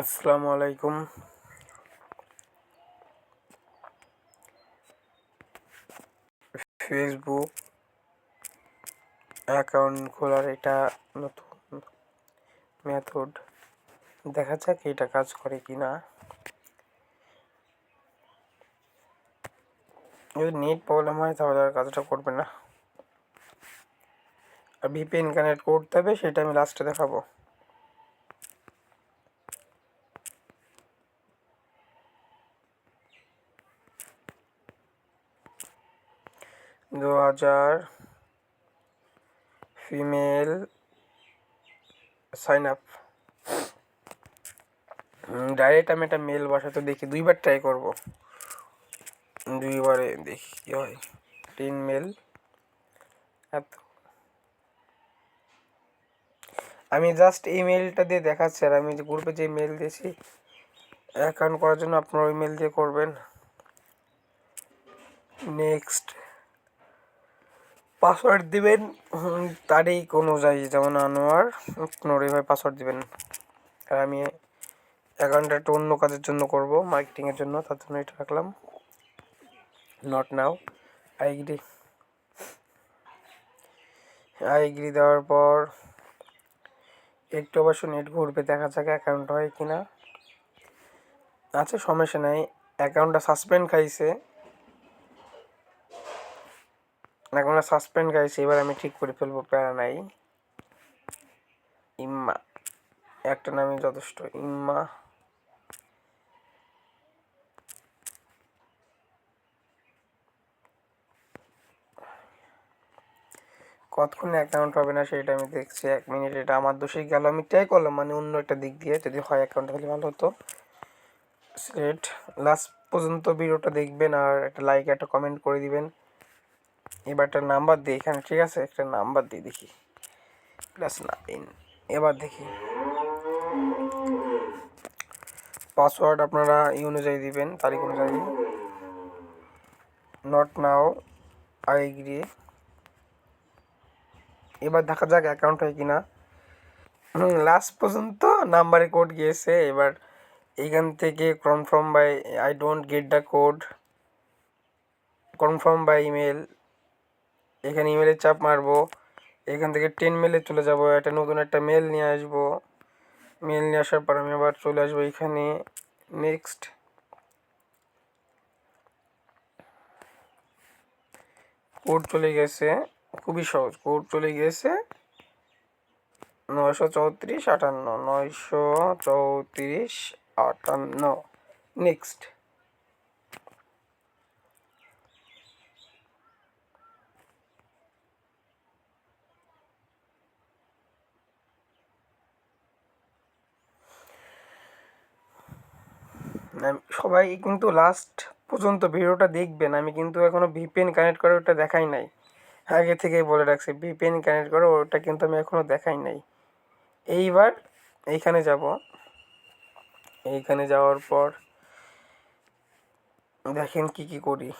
আসসালামু আলাইকুম। Facebook account খোলার এটা নতুন মেথড দেখা যাক এটা কাজ করে কি না যদি নেট প্রবলেম হয় তাহলে আর কাজটা করবে না। আর ভিপিএন কানেক্ট করতে হবে, সেটা আমি লাস্টে দেখাবো। দু হাজার ফিমেল সাইন আপ ডাইরেক্ট আমি একটা মেল বসাতে দেখি, দুইবার ট্রাই করব। দুইবারে দেখি কী হয়। তিন মেল এত। আমি জাস্ট এই মেলটা দিয়ে দেখাচ্ছি, আর আমি যে গ্রুপে যে মেল দিয়েছি অ্যাকাউন্ট করার জন্য আপনারা ওই মেল দিয়ে করবেন। নেক্সট পাসওয়ার্ড দিবেন তারিখ অনুযায়ী যেমন আনোয়ার পনেরোই পাসওয়ার্ড দিবেন। আর আমি অ্যাকাউন্টটা একটু অন্য কাজের জন্য করব মার্কেটিংয়ের জন্য, তার জন্য এটা রাখলাম। নট নাও আইগ্রি আইগ্রি দেওয়ার পর, একটু অবশ্য নেট ঘুরবে, দেখা যাক অ্যাকাউন্ট হয় কি না আচ্ছা সমস্যা নাই অ্যাকাউন্টটা সাসপেন্ড খাইছে। এখন সাসপেন্ড গাইছে এবার আমি ঠিক করে ফেলব, প্যারা নাই। ইম্মা, একটা নামই যথেষ্ট, ইম্মা। কতক্ষণে অ্যাকাউন্ট হবে না সেটা আমি দেখছি, এক মিনিট এটা আমার দোষেই গেল। আমি ট্রাই করলাম মানে অন্য একটা দিক দিয়ে, যদি হয় অ্যাকাউন্ট তাহলে ভালো হতো। সেট লাস্ট পর্যন্ত ভিডিওটা দেখবেন আর একটা লাইক একটা কমেন্ট করে দিবেন। এবার একটা নাম্বার দিই এখানে, ঠিক আছে? একটা নাম্বার দিই, দেখি। প্লাস নাইন এবার দেখি। পাসওয়ার্ড আপনারা ই অনুযায়ী দিবেন, তারিখ অনুযায়ী। নট নাও আই এগ্রি এবার দেখা যাক অ্যাকাউন্ট হয় কিনা। লাস্ট পর্যন্ত নাম্বারে কোড গিয়েছে, এবার এইখান থেকে confirm by I don't get the code confirm by email এখানে ইমেলের চাপ মারবো। এখান থেকে টেন মেলে চলে যাব। একটা নতুন একটা মেল নিয়ে আসব। মেল নিয়ে আসার পর আমি আবার চলে আসব এখানে। নেক্সট কোড চলে গেছে। খুবই সহজ। কোড চলে গেছে। নয়শো চৌত্রিশ আটান্ন। নয়শো চৌত্রিশ আটান্ন। নেক্সট সবাই কিন্তু লাস্ট পর্যন্ত ভিডিওটা দেখবেন। আমি কিন্তু এখনও ভিপিএন কানেক্ট করে ওটা দেখাই নাই। আগে থেকেই বলে রাখছি ভিপিএন কানেক্ট করে ওটা কিন্তু আমি এখনও দেখাই নাই। এইবার এইখানে যাব। এইখানে যাওয়ার পর দেখেন কি কি করি।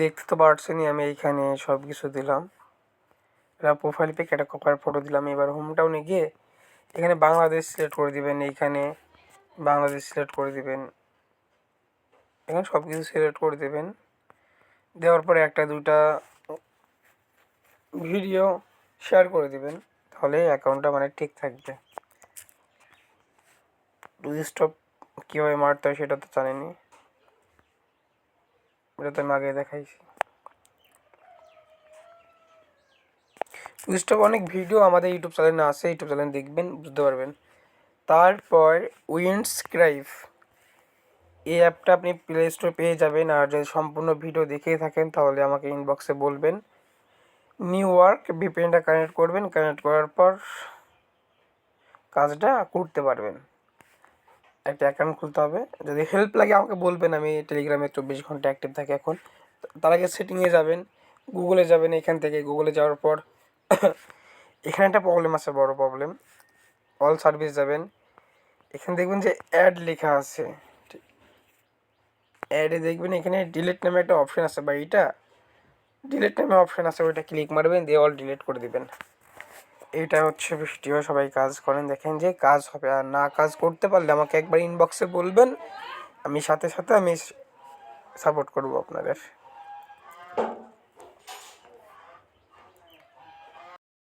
দেখতে তো পারছেনই, আমি এইখানে সব কিছু দিলাম। এরা প্রোফাইল পিক একটা কপার ফটো দিলাম। এবার হোম টাউনে গিয়ে এখানে বাংলাদেশ সিলেক্ট করে দিবেন এইখানে। বাংলাদেশ সিলেক্ট করে দিবেন। এখানে সব কিছু সিলেক্ট করে দেবেন। দেওয়ার পরে একটা, দুইটা ভিডিও শেয়ার করে দিবেন। তাহলে অ্যাকাউন্টটা মানে ঠিক থাকবে। স্টপ কীভাবে মারতে হয় সেটা তো জানেনি এটা তো আমি আগে দেখাইছি। স্টপ অনেক ভিডিও আমাদের ইউটিউব চ্যানেলে আছে ইউটিউব চ্যানেল দেখবেন, বুঝতে পারবেন। তারপর উইন্ডস্ক্রাইব এই অ্যাপটা আপনি প্লে স্টোরে পেয়ে যাবেন। আর যদি সম্পূর্ণ ভিডিও দেখে থাকেন, তাহলে আমাকে ইনবক্সে বলবেন। নিউ ওয়ার্ক ভিপিএনটা কানেক্ট করবেন। কানেক্ট করার পর কাজটা করতে পারবেন। একটা অ্যাকাউন্ট খুলতে হবে। যদি হেল্প লাগে, আমাকে বলবেন। আমি টেলিগ্রামে চব্বিশ ঘণ্টা অ্যাক্টিভ থাকি এখন। তার আগে সেটিংয়ে যাবেন। গুগলে যাবেন এখান থেকে। গুগলে যাওয়ার পর এখানে একটা প্রবলেম আছে, বড় প্রবলেম অল সার্ভিস যাবেন। এখানে দেখবেন যে অ্যাড লেখা আছে। অ্যাডে দেখবেন এখানে ডিলেট নামে একটা অপশান আছে, বা এইটা ডিলিট নামে অপশান আছে, ওইটা ক্লিক মারবেন, দিয়ে অল ডিলেট করে দেবেন। এটা হচ্ছে হয় সবাই কাজ করেন, দেখেন যে কাজ হবে। আর না কাজ করতে পারলে আমাকে একবার ইনবক্সে বলবেন, আমি সাথে সাথে আমি সাপোর্ট করব আপনাদের।